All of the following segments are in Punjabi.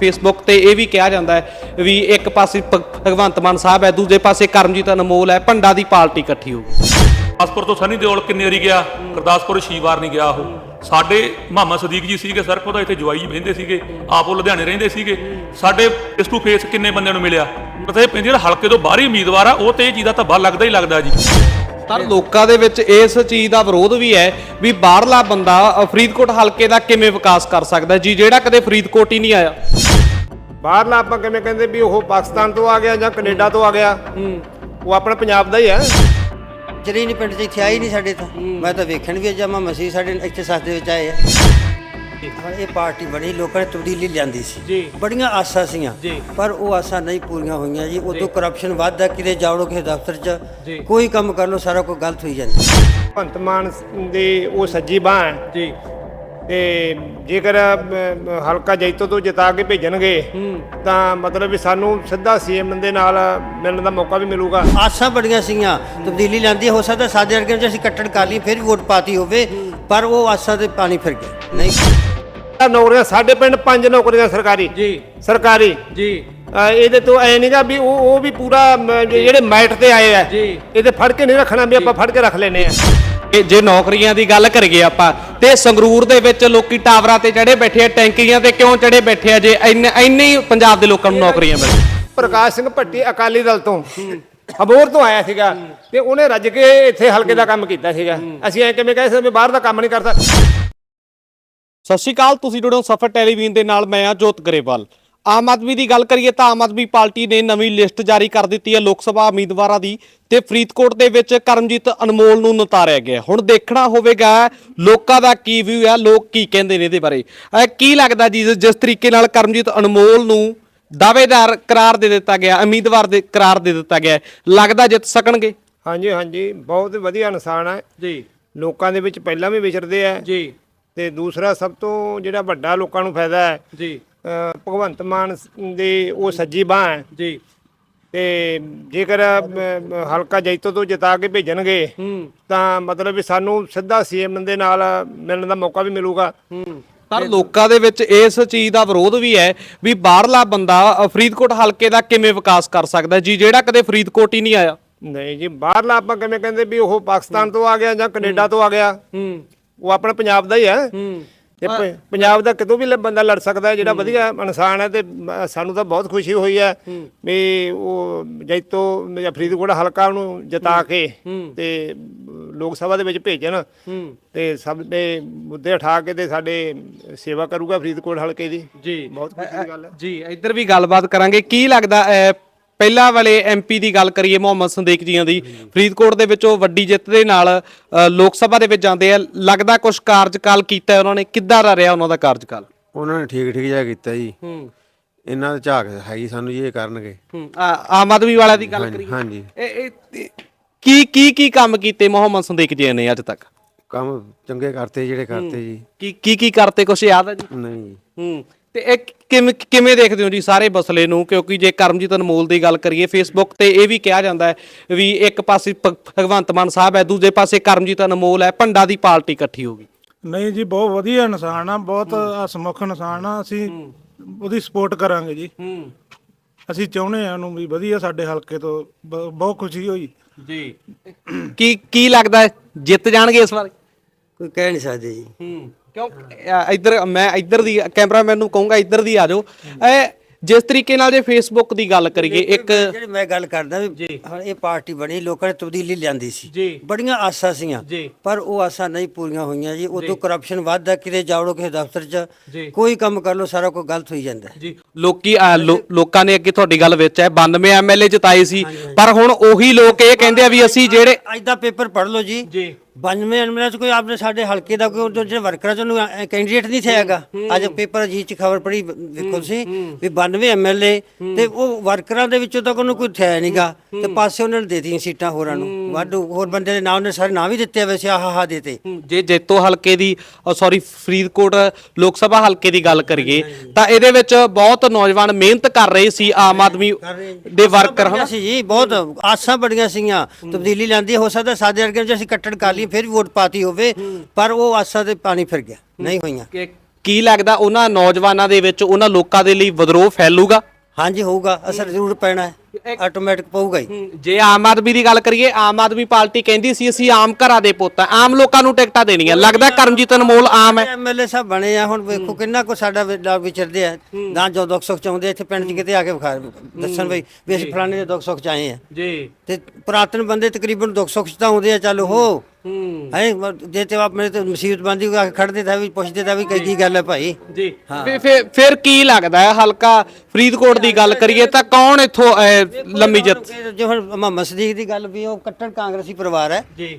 ਫੇਸਬੁੱਕ ਤੇ ਇਹ ਵੀ ਕਿਹਾ ਜਾਂਦਾ ਹੈ ਵੀ ਇੱਕ ਪਾਸੇ ਭਗ ਭਗਵੰਤ ਮਾਨ ਸਾਹਿਬ ਹੈ, ਦੂਜੇ ਪਾਸੇ ਕਰਮਜੀਤ ਅਨਮੋਲ ਹੈ, ਭੰਡਾ ਦੀ ਪਾਰਟੀ ਇਕੱਠੀ ਹੋ ਗੁਰਦਾਸਪੁਰ ਤੋਂ ਸਨੀ ਦਿਓਲ ਕਿੰਨੇ ਵਾਰੀ ਗਿਆ? ਗੁਰਦਾਸਪੁਰ ਛੇ ਵਾਰ ਨਹੀਂ ਗਿਆ ਉਹ। ਸਾਡੇ ਮੁਹੰਮਦ ਸਦੀਕ ਜੀ ਸੀਗੇ ਸਰ ਉਹਦਾ ਇੱਥੇ ਜਵਾਈ ਰਹਿੰਦੇ ਸੀਗੇ, ਆਪ ਉਹ ਲੁਧਿਆਣੇ ਰਹਿੰਦੇ ਸੀਗੇ। ਸਾਡੇ ਫੇਸ ਟੂ ਫੇਸ ਕਿੰਨੇ ਬੰਦਿਆਂ ਨੂੰ ਮਿਲਿਆ? ਪਤਾ ਪੈਂਦੀ ਜਿਹੜਾ ਹਲਕੇ ਤੋਂ ਬਾਹਰੀ ਉਮੀਦਵਾਰ ਆ, ਉਹ ਤੇ ਇਹ ਚੀਜ਼ ਦਾ ਧੱਬਾ ਲੱਗਦਾ ਹੀ ਲੱਗਦਾ ਜੀ। ਪਰ ਲੋਕਾਂ ਦੇ ਵਿੱਚ ਇਸ ਚੀਜ਼ ਦਾ ਵਿਰੋਧ ਵੀ ਹੈ ਵੀ ਬਾਹਰਲਾ ਬੰਦਾ ਫਰੀਦਕੋਟ ਹਲਕੇ ਦਾ ਕਿਵੇਂ ਵਿਕਾਸ ਕਰ ਸਕਦਾ ਜੀ? ਜਿਹੜਾ ਕਦੇ ਫਰੀਦਕੋਟ ਹੀ ਨਹੀਂ ਆਇਆ। ਬਾਹਰਲਾ ਆਪਾਂ ਕਿਵੇਂ ਕਹਿੰਦੇ ਵੀ ਉਹ ਪਾਕਿਸਤਾਨ ਤੋਂ ਆ ਗਿਆ ਜਾਂ ਕੈਨੇਡਾ ਤੋਂ ਆ ਗਿਆ? ਉਹ ਆਪਣਾ ਪੰਜਾਬ ਦਾ ਹੀ ਹੈ। ਜਰੀ ਨਹੀਂ ਪਿੰਡ 'ਚ ਇੱਥੇ ਆਈ ਨਹੀਂ ਸਾਡੇ ਤਾਂ ਮੈਂ ਤਾਂ ਵੇਖਣ ਵੀ ਜਮਾ ਮਸੀਹ ਸਾਡੇ ਇੱਥੇ ਸੱਸ ਦੇ ਵਿੱਚ ਆਏ ਆ। ਹਾਂ, ਇਹ ਪਾਰਟੀ ਬੜੀ ਲੋਕਾਂ ਨੇ ਤਬਦੀਲੀ ਲਿਆਂਦੀ ਸੀ। ਜੀ। ਬੜੀਆਂ ਆਸਾਂ ਸੀਆਂ ਜੀ। ਪਰ ਉਹ ਆਸਾਂ ਨਹੀਂ ਪੂਰੀਆਂ ਹੋਈਆਂ ਜੀ। ਉਦੋਂ ਕਰਪਸ਼ਨ ਵੱਧਦਾ ਕਿਤੇ ਜਾਵੜੋ ਕਿਸੇ ਦਫ਼ਤਰ 'ਚ ਜੀ। ਕੋਈ ਕੰਮ ਕਰ ਲਓ ਸਾਰਾ ਕੁਝ ਗਲਤ ਹੋਈ ਜਾਂਦਾ। ਭਗਵੰਤ ਮਾਨ ਦੀ ਉਹ ਸੱਜੀ ਬਾਹ ਹੈ। ਜੀ। ਤੇ ਜੇਕਰ ਅਮ, ਹਲਕਾ ਜੈਤੋ ਤੋਂ ਜਿਤਾ ਕੇ ਭੇਜਣਗੇ ਤਾਂ ਮਤਲਬ ਵੀ ਸਾਨੂੰ ਸਿੱਧਾ ਸੀਐਮ ਦੇ ਨਾਲ ਮਿਲਣ ਦਾ ਮੌਕਾ ਵੀ ਮਿਲੂਗਾ। ਆਸਾਂ ਬੜੀਆਂ ਸੀਗੀਆਂ। ਤਬਦੀਲੀ ਲਿਆਂਦੀ ਹੋ ਸਕਦਾ ਸਾਡੇ ਵਰਗੇ ਚ ਅਸੀਂ ਕੱਟੜ ਕਰ ਲਈ ਫਿਰ ਵੀ ਵੋਟ ਪਾਤੀ ਹੋਵੇ ਪਰ ਉਹ ਆਸਾਂ ਤੇ ਪਾਣੀ ਫਿਰ ਗਿਆ ਨਹੀਂ। ਨੌਕਰੀਆਂ ਸਾਡੇ ਪਿੰਡ ਪੰਜ ਨੌਕਰੀਆਂ ਸਰਕਾਰੀ। ਜੀ। ਸਰਕਾਰੀ। ਜੀ। ਅਹ ਇਹਦੇ ਤੋਂ ਐ ਨਹੀਂਗਾ ਵੀ ਉਹ ਉਹ ਵੀ ਪੂਰਾ ਜਿਹੜੇ ਮੈਟ ਤੇ ਆਏ ਆ ਜੀ। ਇਹਦੇ ਫੜ ਕੇ ਨਹੀਂ ਰੱਖਣਾ ਵੀ ਆਪਾਂ ਫੜ ਕੇ ਰੱਖ ਲੈਨੇ ਆ। ਜੇ ਨੌਕਰੀਆਂ ਦੀ ਗੱਲ ਕਰੀਏ ਆਪਾਂ ਤੇ ਸੰਗਰੂਰ ਦੇ ਵਿੱਚ ਲੋਕੀ ਟਾਵਰਾਂ ਤੇ ਚੜੇ ਬੈਠੇ ਆ ਟੈਂਕੀਆਂ ਤੇ ਕਿਉਂ ਚੜੇ ਬੈਠੇ ਆ ਜੇ ਇੰਨੇ ਇੰਨੇ ਹੀ ਪੰਜਾਬ ਦੇ ਲੋਕਾਂ ਨੂੰ ਨੌਕਰੀਆਂ ਮਿਲ ਪ੍ਰਕਾਸ਼ ਸਿੰਘ ਭੱਟੀ ਅਕਾਲੀ ਦਲ ਤੋਂ। ਅਬੋਰ ਤੋਂ ਆਇਆ ਸੀਗਾ ਤੇ ਉਹਨੇ ਰੱਜ ਕੇ ਇੱਥੇ ਹਲਕੇ ਦਾ ਕੰਮ ਕੀਤਾ ਸੀਗਾ। ਅਸੀਂ ਐ ਕਿਵੇਂ ਕਹਿ ਸਕਦੇ ਵੀ ਬਾਹਰ ਦਾ ਕੰਮ ਨਹੀਂ ਕਰਦਾ। ਸਤਿ ਸ਼੍ਰੀ ਅਕਾਲ ਤੁਸੀਂ ਜੁੜੇ ਹੋ ਸਫਰ ਟੈਲੀਵਿਜ਼ਨ ਦੇ ਨਾਲ ਮੈਂ ਆ ਜੋਤ ਗਰੇਵਾਲ। ਆਮ ਆਦਮੀ ਦੀ ਗੱਲ ਕਰੀਏ ਤਾਂ ਆਮ ਆਦਮੀ ਪਾਰਟੀ ਨੇ ਨਵੀਂ ਲਿਸਟ ਜਾਰੀ ਕਰ ਦਿੱਤੀ ਹੈ। ਲੋਕ ਸਭਾ ਉਮੀਦਵਾਰਾਂ ਦੀ ਤੇ ਫਰੀਦਕੋਟ ਦੇ ਵਿੱਚ ਕਰਮਜੀਤ ਅਨਮੋਲ ਨੂੰ ਨਤਾਰਿਆ ਗਿਆ। ਹੁਣ ਦੇਖਣਾ ਹੋਵੇਗਾ ਲੋਕਾਂ ਦਾ ਕੀ ਵਿਊ ਹੈ ਲੋਕ ਕੀ ਕਹਿੰਦੇ ਨੇ ਇਹਦੇ ਬਾਰੇ। ਅਹ ਕੀ ਲੱਗਦਾ ਜੀ ਜਿਸ ਤਰੀਕੇ ਨਾਲ ਕਰਮਜੀਤ ਅਨਮੋਲ ਨੂੰ ਦਾਅਵੇਦਾਰ ਕਰਾਰ ਦੇ ਦਿੱਤਾ ਗਿਆ ਉਮੀਦਵਾਰ ਦੇ ਕਰਾਰ ਦੇ ਦਿੱਤਾ ਗਿਆ ਲੱਗਦਾ ਜਿੱਤ ਸਕਣਗੇ? ਹਾਂਜੀ ਹਾਂਜੀ ਬਹੁਤ ਵਧੀਆ ਇਨਸਾਨ ਹੈ। ਜੀ। ਲੋਕਾਂ ਦੇ ਵਿੱਚ ਪਹਿਲਾਂ ਵੀ ਵਿਚਰਦੇ ਆ। ਜੀ। ਤੇ ਦੂਸਰਾ ਸਭ ਤੋਂ ਜਿਹੜਾ ਵੱਡਾ ਲੋਕਾਂ ਨੂੰ ਫਾਇਦਾ ਹੈ ਜੀ। ਭਗਵੰਤ ਮਾਨ ਦੀ ਉਹ ਸੱਜੀ ਬਾਹ ਹੈ। ਜੀ। ਤੇ ਜੇਕਰ ਹਲਕਾ ਜੈਤੋ ਤੋਂ ਜਿਤਾ ਕੇ ਭੇਜਣਗੇ ਹੂੰ। ਤਾਂ ਮਤਲਬ ਵੀ ਸਾਨੂੰ ਸਿੱਧਾ ਸੀਐਮ ਦੇ ਨਾਲ ਮਿਲਣ ਦਾ ਮੌਕਾ ਵੀ ਮਿਲੂਗਾ। ਪਰ ਲੋਕਾਂ ਦੇ ਵਿੱਚ ਇਸ ਚੀਜ਼ ਦਾ ਵਿਰੋਧ ਵੀ ਹੈ ਵੀ ਬਾਹਰਲਾ ਬੰਦਾ ਫਰੀਦਕੋਟ ਹਲਕੇ ਦਾ ਕਿਵੇਂ ਵਿਕਾਸ ਕਰ ਸਕਦਾ ਜੀ ਜਿਹੜਾ ਕਦੇ ਫਰੀਦਕੋਟ ਹੀ ਨਹੀਂ ਆਇਆ। ਨਹੀਂ ਜੀ ਬਾਹਰਲਾ ਆਪਾਂ ਕਿਵੇਂ ਕਹਿੰਦੇ ਵੀ ਉਹ ਪਾਕਿਸਤਾਨ ਤੋਂ ਆ ਗਿਆ ਜਾਂ ਕੈਨੇਡਾ ਤੋਂ ਆ ਗਿਆ। ਹੂੰ। ਉਹ ਆਪਣਾ ਪੰਜਾਬ ਦਾ ਹੀ ਹੈ ਹੂੰ। ਤੇ ਪ- ਪੰਜਾਬ ਦਾ ਕਿਤੋਂ ਵੀ ਲ- ਬੰਦਾ ਲੜ ਸਕਦਾ ਹੈ ਜਿਹੜਾ ਵਧੀਆ ਇਨਸਾਨ ਹੈ ਤੇ ਮ- ਸਾਨੂੰ ਤਾਂ ਬਹੁਤ ਖੁਸ਼ੀ ਹੋਈ ਹੈ ਵੀ ਉਹ ਜੈਤੋ ਜਾਂ ਫਰੀਦਕੋਟ ਹਲਕਾ ਨੂੰ ਜਿਤਾ ਕੇ ਤੇ ਲੋਕ ਸਭਾ ਦੇ ਵਿੱਚ ਭੇਜਣ। ਤੇ ਸਭ ਦੇ ਮੁੱਦੇ ਉਠਾ ਕੇ ਤੇ ਸਾਡੇ ਸੇਵਾ ਕਰੂਗਾ ਫਰੀਦਕੋਟ ਹਲਕੇ ਦੀ। ਜੀ। ਬਹੁਤ ਖੁਸ਼ੀ ਦੀ ਗੱਲ ਹੈ। ਜੀ ਇੱਧਰ ਵੀ ਗੱਲਬਾਤ ਕਰਾਂਗੇ। ਕੀ ਲੱਗਦਾ ਪਹਿਲਾਂ ਵਾਲੇ ਐਮਪੀ ਦੀ ਗੱਲ ਕਰੀਏ ਮੁਹੰਮਦ ਸੰਦੀਕ ਜੀਆਂ ਦੀ। ਫਰੀਦਕੋਟ ਦੇ ਵਿੱਚੋਂ ਵੱਡੀ ਜਿੱਤ ਦੇ ਨਾਲ ਅ, ਲੋਕ ਸਭਾ ਦੇ ਵਿੱਚ ਜਾਂਦੇ ਆ। ਲੱਗਦਾ ਕੁਝ ਕਾਰਜਕਾਲ ਕੀਤਾ ਉਹਨਾਂ ਨੇ? ਕਿੱਦਾਂ ਦਾ ਰਿਹਾ ਉਹਨਾਂ ਦਾ ਕਾਰਜਕਾਲ? ਉਹਨਾਂ ਨੇ ਠੀਕ ਠੀਕ ਜਿਹਾ ਕੀਤਾ ਜੀ। ਹੂੰ। ਇਹਨਾਂ ਦਾ ਝਾਕ ਹੈਗੀ ਸਾਨੂੰ ਜੀ ਇਹ ਕਰਨਗੇ। ਹੂੰ। ਆ- ਆਮ ਆਦਮੀ ਵਾਲਿਆਂ ਦੀ ਗੱਲ ਕਰੀਏ। ਹਾਂਜੀ। ਇਹ ਇਹ- ਇਹ- ਕੀ ਕੀ ਕੀ ਕੰਮ ਕੀਤੇ ਮੁਹੰਮਦ ਸੰਦੀਕ ਜੀ ਨੇ ਅੱਜ ਤੱਕ? ਕੰਮ ਚੰਗੇ ਕਰਤੇ ਜਿਹੜੇ ਕਰਤੇ ਜੀ। ਕੀ ਕੀ ਕੀ ਕਰਤੇ? ਕੁਛ ਯਾਦ ਹੈ ਜੀ? ਨਹੀਂ। ਜੀ ਹੂੰ। ਤੇ ਇਹ ਕਿਵੇਂ ਕਿਵੇਂ ਦੇਖਦੇ ਹੋ ਜੀ ਸਾਰੇ ਮਸਲੇ ਨੂੰ? ਕਿਉਂਕਿ ਜੇ ਕਰਮਜੀਤ ਅਨਮੋਲ ਦੀ ਗੱਲ ਕਰੀਏ ਫੇਸਬੁੱਕ ਤੇ ਇਹ ਵੀ ਕਿਹਾ ਜਾਂਦਾ ਹੈ ਵੀ ਇੱਕ ਪਾਸੇ ਭਗਵੰਤ ਮਾਨ ਸਾਹਿਬ ਹੈ ਦੂਜੇ ਪਾਸੇ ਕਰਮਜੀਤ ਅਨਮੋਲ ਹੈ ਭੰਡਾ ਦੀ ਪਾਰਟੀ ਇਕੱਠੀ ਹੋ ਗਈ। ਨਹੀਂ ਜੀ ਬਹੁਤ ਵਧੀਆ ਇਨਸਾਨ ਆ ਬਹੁਤ ਹਸਮੁਖ ਇਨਸਾਨ ਆ ਅਸੀਂ ਉਹਦੀ ਸਪੋਰਟ ਕਰਾਂਗੇ ਜੀ। ਹੂੰ। ਅਸੀਂ ਚਾਹੁੰਦੇ ਆ ਉਹਨੂੰ ਵੀ ਵਧੀਆ ਸਾਡੇ ਹਲਕੇ ਤੋਂ ਬਹੁਤ ਖੁਸ਼ੀ ਹੋਈ। ਜੀ। ਕੀ ਕੀ ਲੱਗਦਾ? ਜਿੱਤ ਜਾਣਗੇ ਇਸ ਵਾਰ? ਕੋਈ ਕਹਿ ਨਹੀਂ ਸਕਦੇ ਜੀ। ਹੂੰ। ਕਿਉਂ? ਅ, ਇੱਧਰ ਮੈਂ ਇੱਧਰ ਦੀ ਕੈਮਰਾਮੈਨ ਨੂੰ ਕਹੂੰਗਾ ਇੱਧਰ ਦੀ ਆ ਜਾਓ। ਇਹ ਜਿਸ ਤਰੀਕੇ ਨਾਲ ਜੇ ਫੇਸਬੁੱਕ ਦੀ ਗੱਲ ਕਰੀਏ ਇੱਕ ਜਿਹੜੀ ਮੈਂ ਗੱਲ ਕਰਦਾ ਵੀ ਹਾਂ ਇਹ ਪਾਰਟੀ ਬਣੀ ਲੋਕਾਂ ਨੇ ਤਬਦੀਲੀ ਲਿਆਂਦੀ ਸੀ। ਬੜੀਆਂ ਆਸਾਂ ਸੀਆਂ ਜੀ। ਪਰ ਉਹ ਆਸਾਂ ਨਹੀਂ ਪੂਰੀਆਂ ਹੋਈਆਂ ਜੀ। ਉਦੋਂ ਕਰਪਸ਼ਨ ਵੱਧਦਾ ਕਿਤੇ ਜਾਵੜੋ ਕਿਸੇ ਦਫ਼ਤਰ 'ਚ ਜੀ। ਕੋਈ ਕੰਮ ਕਰ ਲਓ ਸਾਰਾ ਕੁਝ ਗਲਤ ਹੋਈ ਜਾਂਦਾ। ਜੀ। ਲੋਕੀ ਅ, ਲੋ- ਲੋਕਾਂ ਨੇ ਅੱਗੇ ਤੁਹਾਡੀ ਗੱਲ ਵਿੱਚ ਹੈ। 92 ਐਮਐਲਏ ਜਿਤਾਏ ਸੀ। ਪਰ ਹੁਣ ਉਹੀ ਲੋਕ ਇਹ ਕਹਿੰਦੇ ਆ ਵੀ ਅਸੀਂ ਜਿਹੜੇ ਅੱਜ ਦਾ ਪੇਪਰ ਪੜ੍ਹ ਲਓ ਜੀ। ਜੀ। 92 ਐਮਐਲਏ ਚ ਕੋਈ ਆਪਣੇ ਸਾਡੇ ਹਲਕੇ ਦਾ ਕੋਈ ਜਿਹੜੇ ਵਰਕਰਾਂ ਚ ਕੈਂਡੀਡੇਟ ਨਹੀਂ ਥਿਆਗਾ ਅੱਜ ਪੇਪਰ ਅਜੀਤ ਚ ਖਬਰ ਪੜੀ ਵੇਖੋ ਸੀ ਵੀ 92 ਐਮਐਲਏ ਤੇ ਉਹ ਵਰਕਰਾਂ ਦੇ ਵਿੱਚੋਂ ਤਾਂ ਉਹਨੂੰ ਕੋਈ ਥਿਆ ਨਹੀਂਗਾ ਤੇ ਪਾਸੇ ਉਹਨਾਂ ਨੇ ਦੇ ਦਿੱਤੀਆਂ ਸੀਟਾਂ ਹੋਰਾਂ ਨੂੰ। ਵਾਧੂ ਹੋਰ ਬੰਦੇ ਦੇ ਨਾਮ ਨੇ ਸਾਰੇ ਨਾਂ ਵੀ ਦਿੱਤੇ ਵੈਸੇ ਆਹ ਹਾ ਦੇਤੇ ਜੇ ਜੇਤੋ ਹਲਕੇ ਦੀ ਸੌਰੀ ਫਰੀਦਕੋਟ ਲੋਕ ਸਭਾ ਹਲਕੇ ਦੀ ਗੱਲ ਕਰੀਏ ਤਾਂ ਇਹਦੇ ਵਿੱਚ ਬਹੁਤ ਨੌਜਵਾਨ ਮਿਹਨਤ ਕਰ ਰਹੇ ਸੀ ਆਮ ਆਦਮੀ ਦੇ ਵਰਕਰ ਹਨ? ਜੀ ਬਹੁਤ ਆਸਾਂ ਬੜੀਆਂ ਸੀਗੀਆਂ। ਤਬਦੀਲੀ ਲਿਆਂਦੀ ਹੋ ਸਕਦਾ ਸਾਡੇ ਵਰਗੇ ਚ ਅਸੀਂ ਕੱਟੜ ਕਰ ਲਈ ਫਿਰ ਵੀ ਵੋਟ ਪਾਤੀ ਹੋਵੇ ਪਰ ਉਹ ਆਸਾਂ ਤੇ ਪਾਣੀ ਫਿਰ ਗਿਆ ਨਹੀਂ ਹੋਈਆਂ। ਕਿ ਕੀ ਲੱਗਦਾ ਉਹਨਾਂ ਨੌਜਵਾਨਾਂ ਦੇ ਵਿੱਚ ਉਹਨਾਂ ਲੋਕਾਂ ਦੇ ਲਈ ਵਿਦਰੋਹ ਫੈਲੂਗਾ? ਹਾਂਜੀ ਹੋਊਗਾ ਅਸਰ ਜ਼ਰੂਰ ਪੈਣਾ ਹੈ। ਆਟੋਮੈਟਿਕ ਪਊਗਾ ਹੀ। ਜੇ ਆਮ ਆਦਮੀ ਦੀ ਗੱਲ ਕਰੀਏ ਆਮ ਆਦਮੀ ਪਾਰਟੀ ਕਹਿੰਦੀ ਸੀ ਅਸੀਂ ਆਮ ਘਰਾਂ ਦੇ ਪੁੱਤ ਆ। ਆਮ ਲੋਕਾਂ ਨੂੰ ਟਿਕਟਾਂ ਦੇਣੀਆਂ। ਲੱਗਦਾ ਕਰਮਜੀਤ ਅਨਮੋਲ ਆਮ ਹੈ। ਐਮਐਲਏ ਸਾਹਿਬ ਬਣੇ ਆ ਹੁਣ ਵੇਖੋ ਕਿੰਨਾ ਕੋ ਸਾਡਾ ਲੋਕ ਵਿਚਰਦੇ ਆ। ਨਾ ਜੋ ਦੁੱਖ ਸੁੱਖ ਚਾਹੁੰਦੇ ਆ, ਇੱਥੇ ਪਿੰਡ 'ਚ ਕਿਤੇ ਆ ਕੇ ਵਿਖਾ ਦੱਸਣ ਬਈ ਵੀ ਅਸੀਂ ਫਲਾਣੇ ਦੇ ਦੁੱਖ ਸੁੱਖ ਚ ਆਏ ਆ। ਜੀ। ਤੇ ਪੁਰਾਤਨ ਬੰਦੇ ਤਕਰੀਬਨ ਦੁੱਖ ਸੁੱਖ ਚ ਤਾਂ ਆਉਂਦੇ ਆ ਚੱਲ ਹੋ। ਹੈ। ਜੇ ਤੇ ਆਪ ਮੇਰੇ ਤੇ ਮੁਸੀਬਤ ਬੰਦੀ ਆ ਕੇ ਖੜਦੇ ਤਾਂ ਵੀ ਪੁੱਛਦੇ ਤਾਂ ਵੀ ਕੀ ਗੱਲ ਹੈ ਭਾਈ? ਜੀ। ਫਿਰ- ਫਿਰ ਫਿਰ ਕੀ ਲੱਗਦਾ ਹੈ? ਹਲਕਾ ਫਰੀਦਕੋਟ ਦੀ ਗੱਲ ਕਰੀਏ ਤਾਂ ਕੌਣ ਇੱਥੋਂ ਅਹ, ਲੰਮੀ ਜਿੱਤ। ਜੋ ਹੁਣ ਮੁਹੰਮਦ ਸਦੀਕ ਦੀ ਗੱਲ ਵੀ ਉਹ ਕੱਟੜ ਕਾਂਗਰਸੀ ਪਰਿਵਾਰ ਹੈ। ਜੀ।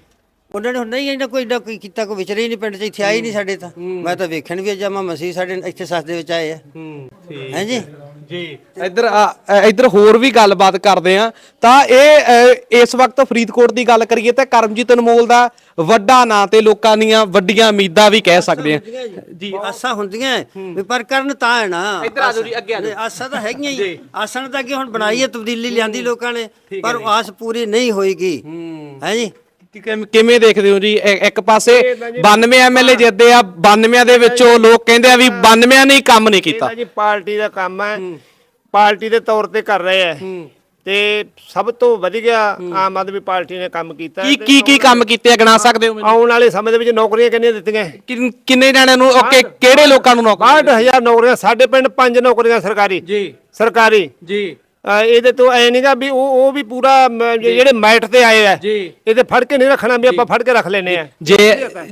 ਉਹਨਾਂ ਨੇ ਹੁਣ ਨਹੀਂ ਇਹਨਾਂ ਕੋਈ ਏਡਾ ਕੋਈ ਕੀਤਾ ਕੋਈ ਵਿਚਰੇ ਹੀ ਨਹੀਂ ਪਿੰਡ 'ਚ ਇੱਥੇ ਆਏ ਹੀ ਨਹੀਂ ਸਾਡੇ ਤਾਂ। ਮੈਂ ਤਾਂ ਵੇਖਣ ਵੀ ਜਮਾ ਮਸੀਹ ਸਾਡੇ ਇੱਥੇ ਸੱਸ ਦੇ ਵਿੱਚ ਆਏ ਆ। ਜੀ? ਇੱਧਰ ਆ, ਇੱਧਰ ਹੋਰ ਵੀ ਗੱਲਬਾਤ ਕਰਦੇ ਆ। ਤਾਂ ਇਹ ਅ, ਇਸ ਵਕਤ ਫਰੀਦਕੋਟ ਦੀ ਗੱਲ ਕਰੀਏ ਤਾਂ ਕਰਮਜੀਤ ਅਨਮੋਲ ਦਾ ਵੱਡਾ ਨਾਂ ਤੇ ਲੋਕਾਂ ਦੀਆਂ ਵੱਡੀਆਂ ਉਮੀਦਾਂ ਵੀ ਕਹਿ ਸਕਦੇ ਆ। ਜੀ। ਆਸਾਂ ਹੁੰਦੀਆਂ। ਵੀ ਪਰ ਕਰਨ ਤਾਂ ਹੈ ਨਾ। ਇੱਧਰ ਆ ਜਾਓ ਜੀ, ਅੱਗੇ ਆ ਜਾਓ। ਆਸਾਂ ਤਾਂ ਹੈਗੀਆਂ ਹੀ। ਆਸਾਂ ਨੇ ਤਾਂ ਅੱਗੇ ਹੁਣ ਬਣਾਈ ਹੈ ਤਬਦੀਲੀ ਲਿਆਂਦੀ ਲੋਕਾਂ ਨੇ। ਪਰ ਉਹ ਆਸ ਪੂਰੀ ਨਹੀਂ ਹੋਏਗੀ। ਹੈ ਜੀ? ਕਿਵੇਂ- ਕਿਵੇਂ ਦੇਖਦੇ ਹੋ ਜੀ? ਇ- ਇੱਕ ਪਾਸੇ 92 ਐਮਐਲਏ ਜਿੱਤਦੇ ਆ 92 ਦੇ ਵਿੱਚੋਂ ਲੋਕ ਕਹਿੰਦੇ ਆ ਵੀ 92 ਨੇ ਹੀ ਕੰਮ ਨਹੀਂ ਕੀਤਾ। ਜੀ ਪਾਰਟੀ ਦਾ ਕੰਮ ਹੈ। ਪਾਰਟੀ ਦੇ ਤੌਰ ਤੇ ਕਰ ਰਹੇ ਹੈ। ਤੇ ਸਭ ਤੋਂ ਵਧੀਆ ਆਮ ਆਦਮੀ ਪਾਰਟੀ ਨੇ ਕੰਮ ਕੀਤਾ ਕੀ ਕੀ ਕੀ ਕੰਮ ਕੀਤੇ ਆ? ਗਿਣਾ ਸਕਦੇ ਹੋ ਮੈਨੂੰ? ਆਉਣ ਵਾਲੇ ਸਮੇਂ ਦੇ ਵਿੱਚ ਨੌਕਰੀਆਂ ਕਿੰਨੀਆਂ ਦਿੱਤੀਆਂ? ਕਿੰਨ- ਕਿੰਨੇ ਜਣਿਆਂ ਨੂੰ ਓਕੇ ਕਿਹੜੇ ਲੋਕਾਂ ਨੂੰ ਨੌਕਰੀ 62000 ਨੌਕਰੀਆਂ ਸਾਡੇ ਪਿੰਡ ਪੰਜ ਨੌਕਰੀਆਂ ਸਰਕਾਰੀ। ਜੀ। ਸਰਕਾਰੀ। ਜੀ। ਇਹਦੇ ਤੋਂ ਐ ਨਹੀਂਗਾ ਵੀ ਉਹ ਉਹ ਵੀ ਪੂਰਾ ਜਿਹੜੇ ਮੈਟ ਤੇ ਆਏ ਆ। ਇਹਦੇ ਫੜ ਕੇ ਨਹੀਂ ਰੱਖਣਾ ਵੀ ਆਪਾਂ ਫੜ ਕੇ ਰੱਖ ਲੈਨੇ ਆ। ਜੇ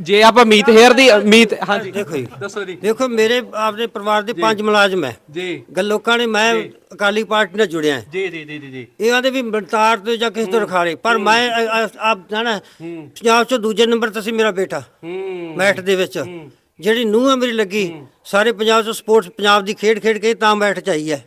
ਜੇ ਆਪਾਂ ਮੀਤ ਹੇਅਰ ਦੀ ਮੀਤ ਹਾਂਜੀ। ਦੇਖੋ ਜੀ। ਦੱਸੋ ਜੀ। ਦੇਖੋ ਮੇਰੇ ਆਪਦੇ ਪਰਿਵਾਰ ਦੇ ਪੰਜ ਮੁਲਾਜ਼ਮ ਹੈ। ਜੀ। ਗੱਲ ਲੋਕਾਂ ਨੇ ਮੈਂ ਅਕਾਲੀ ਪਾਰਟੀ ਨਾਲ ਜੁੜਿਆ ਹੈ। ਜੀ ਜੀ ਜੀ ਜੀ ਇਹ ਆਦੇ ਵੀ ਮਲਤਾਰ ਤੇ ਜਾਂ ਕਿਸੇ ਤੋਂ ਰਖਾ ਰਹੇ ਪਰ ਮੈਂ ਆਪ ਜਾਣਾ ਪੰਜਾਬ ਚੋਂ ਦੂਜੇ ਨੰਬਰ ਤੇ ਸੀ ਮੇਰਾ ਬੇਟਾ। ਮੈਟ ਦੇ ਵਿੱਚ। ਜਿਹੜੀ ਨੂੰਹ ਮੇਰੀ ਲੱਗੀ ਸਾਰੇ ਪੰਜਾਬ ਚੋਂ ਸਪੋਰਟਸ ਪੰਜਾਬ ਦੀ ਖੇਡ ਖੇਡ ਕੇ ਤਾਂ ਮੈਟ ਚਾਈ ਹੈ।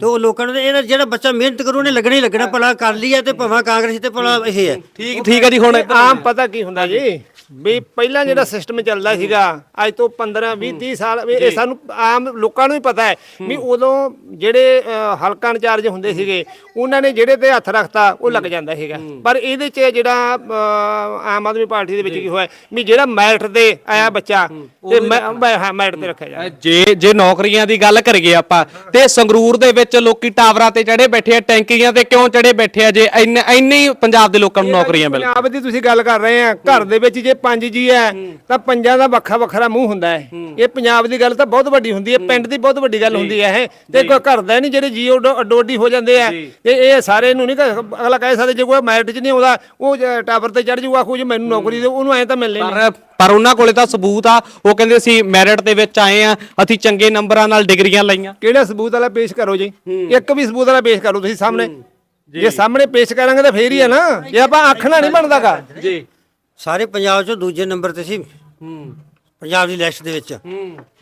ਤੇ ਉਹ ਲੋਕਾਂ ਨੂੰ ਇਹਦਾ ਜਿਹੜਾ ਬੱਚਾ ਮਿਹਨਤ ਕਰੂ ਉਹਨੇ ਲੱਗਣਾ ਹੀ ਲੱਗਣਾ ਭਲਾ ਕਰ ਲਈ ਹੈ। ਤੇ ਭਾਵੇਂ ਕਾਂਗਰਸੀ ਤੇ ਭਲਾ ਇਹ ਹੈ। ਠੀਕ ਠੀਕ ਹੈ ਜੀ ਹੁਣ ਆਮ ਪਤਾ ਕੀ ਹੁੰਦਾ ਜੀ? ਵੀ ਪਹਿਲਾਂ ਜਿਹੜਾ ਸਿਸਟਮ ਚੱਲਦਾ ਸੀਗਾ ਅੱਜ ਤੋਂ 15 20 30 ਸਾਲ ਵੀ ਇਹ ਸਾਨੂੰ ਆਮ ਲੋਕਾਂ ਨੂੰ ਵੀ ਪਤਾ ਹੈ ਵੀ ਉਦੋਂ ਜਿਹੜੇ ਅ, ਹਲਕਾ ਇੰਚਾਰਜ ਹੁੰਦੇ ਸੀਗੇ ਉਹਨਾਂ ਨੇ ਜਿਹੜੇ ਤੇ ਹੱਥ ਰੱਖਤਾ ਉਹ ਲੱਗ ਜਾਂਦਾ ਸੀਗਾ। ਪਰ ਇਹਦੇ 'ਚ ਜਿਹੜਾ ਅ, ਆਮ ਆਦਮੀ ਪਾਰਟੀ ਦੇ ਵਿੱਚ ਕੀ ਹੋਇਆ ਵੀ ਜਿਹੜਾ ਮੈਰਿਟ ਤੇ ਆਇਆ ਬੱਚਾ ਤੇ ਮੈਂ- ਮੈਂ- ਹਾਂ ਮੈਰਿਟ ਤੇ ਰੱਖਿਆ ਜਾਵੇ। ਜੇ ਜੇ ਨੌਕਰੀਆਂ ਦੀ ਗੱਲ ਕਰੀਏ ਆਪਾਂ ਤੇ ਸੰਗਰੂਰ ਦੇ ਵਿੱਚ ਲੋਕੀ ਟਾਵਰਾਂ ਤੇ ਚੜੇ ਬੈਠੇ ਆ ਟੈਂਕੀਆਂ ਤੇ ਕਿਉਂ ਚੜੇ ਬੈਠੇ ਆ ਜੇ ਇੰਨੇ ਇੰਨੇ ਹੀ ਪੰਜਾਬ ਦੇ ਲੋਕਾਂ ਨੂੰ ਨੌਕਰੀਆਂ ਮਿਲ ਪੰਜਾਬ ਦੀ ਤੁਸੀਂ ਗੱਲ ਕਰ ਰਹੇ ਆ ਘਰ ਦੇ ਵਿੱਚ ਜੇ ਪੰਜ ਜੀ ਹੈ ਤਾਂ ਪੰਜਾਂ ਦਾ ਵੱਖਰਾ ਵੱਖਰਾ ਮੂੰਹ ਹੁੰਦਾ ਹੈ। ਇਹ ਪੰਜਾਬ ਦੀ ਗੱਲ ਤਾਂ ਬਹੁਤ ਵੱਡੀ ਹੁੰਦੀ ਹੈ ਪਿੰਡ ਦੀ ਬਹੁਤ ਵੱਡੀ ਗੱਲ ਹੁੰਦੀ ਹੈ ਇਹ ਤੇ ਕੋਈ ਘਰ ਦਾ ਨਹੀਂ ਜਿਹੜੇ ਜੀ ਅੱਡੋ ਅੱਡੋ ਅੱਡੀ ਹੋ ਜਾਂਦੇ ਆ ਤੇ ਇਹ ਸਾਰੇ ਨੂੰ ਨਹੀਂ ਅਗਲਾ ਕਹਿ ਸਕਦੇ ਜੇ ਕੋਈ ਮੈਰਿਟ 'ਚ ਨਹੀਂ ਆਉਂਦਾ ਉਹ ਟਾਵਰ ਤੇ ਚੜ ਜਾਊਗਾ ਜੀ ਮੈਨੂੰ ਨੌਕਰੀ ਦੇ ਉਹਨੂੰ ਐ ਤਾਂ ਮਿਲਣੀ ਨਹੀਂ। ਪਰ ਪਰ ਉਹਨਾਂ ਕੋਲੇ ਤਾਂ ਸਬੂਤ ਆ ਉਹ ਕਹਿੰਦੇ ਸੀ ਮੈਰਿਟ ਦੇ ਵਿੱਚ ਆਏ ਆ ਅਸੀਂ ਚੰਗੇ ਨੰਬਰਾਂ ਨਾਲ ਡਿਗਰੀਆਂ ਲਈਆਂ। ਕਿਹੜਾ ਸਬੂਤ ਵਾਲਾ ਪੇਸ਼ ਕਰੋ ਜੀ? ਇੱਕ ਵੀ ਸਬੂਤ ਵਾਲਾ ਪੇਸ਼ ਕਰੋ ਤੁਸੀਂ ਸਾਹਮਣੇ। ਜੇ ਸਾਹਮਣੇ ਪੇਸ਼ ਕਰਾਂਗੇ ਤਾਂ ਫੇਰ ਹੀ ਹੈ ਨਾ। ਜੇ ਆਪਾਂ ਆਖਣਾ ਨਹੀਂ ਬਣਦਾਗਾ। ਜੀ। ਸਾਰੇ ਪੰਜਾਬ ਚੋਂ ਦੂਜੇ ਨੰਬਰ ਤੇ ਸੀ। ਪੰਜਾਬ ਦੀ ਲਿਸਟ ਦੇ ਵਿੱਚ।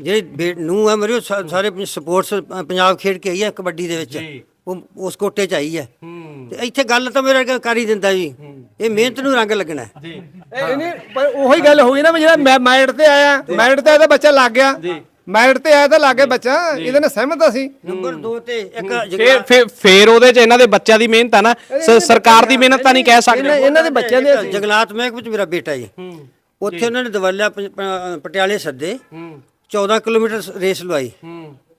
ਜਿਹੜੀ ਨੂੰ ਹੈ ਮੇਰੇ ਉਹ ਸਾ- ਸਾਰੇ ਸਪੋਰਟਸ ਪੰਜਾਬ ਖੇਡ ਕੇ ਆਈ ਹੈ ਕਬੱਡੀ ਦੇ ਵਿੱਚ। ਉਹ ਉਸ ਕੋਟੇ ਚ ਆਈ ਹੈ। ਤੇ ਇੱਥੇ ਗੱਲ ਤਾਂ ਮੇਰਾ ਕਰ ਹੀ ਦਿੰਦਾ ਜੀ। ਇਹ ਮਿਹਨਤ ਨੂੰ ਰੰਗ ਲੱਗਣਾ ਹੈ। ਇਹਨੇ ਪਰ ਉਹੀ ਗੱਲ ਹੋ ਗਈ ਨਾ ਵੀ ਜਿਹੜਾ ਮੈਂ ਮੈਰਿਟ ਤੇ ਆਇਆ ਮੈਰਿਟ ਤੇ ਆਇਆ ਤਾਂ ਬੱਚਾ ਲੱਗ ਗਿਆ। ਮੈਰਿਟ ਤੇ ਆਇਆ ਤਾਂ ਲੱਗ ਬੱਚਾ ਇਹਦੇ ਨਾਲ ਸਹਿਮਤ ਅਸੀਂ ਨੰਬਰ 2 ਤੇ ਇੱਕ ਫੇਰ ਫੇਰ ਫੇਰ ਉਹਦੇ ਚ ਇਹਨਾਂ ਦੇ ਬੱਚਿਆਂ ਦੀ ਮਿਹਨਤ ਆ ਨਾ। ਸ- ਸਰਕਾਰ ਦੀ ਮਿਹਨਤ ਤਾਂ ਨਹੀਂ ਕਹਿ ਸਕਦੇ। ਇਹਨਾਂ ਦੇ ਬੱਚਿਆਂ ਦੇ ਜੰਗਲਾਤ ਮਹਿਕ ਵਿੱਚ ਮੇਰਾ ਬੇਟਾ ਜੀ। ਉੱਥੇ ਉਹਨਾਂ ਨੇ ਦਵਾਲਿਆ ਪ- ਪ- ਪਟਿਆਲੇ ਸੱਦੇ। 14 ਕਿਲੋਮੀਟਰ ਰੇਸ ਲਵਾਈ।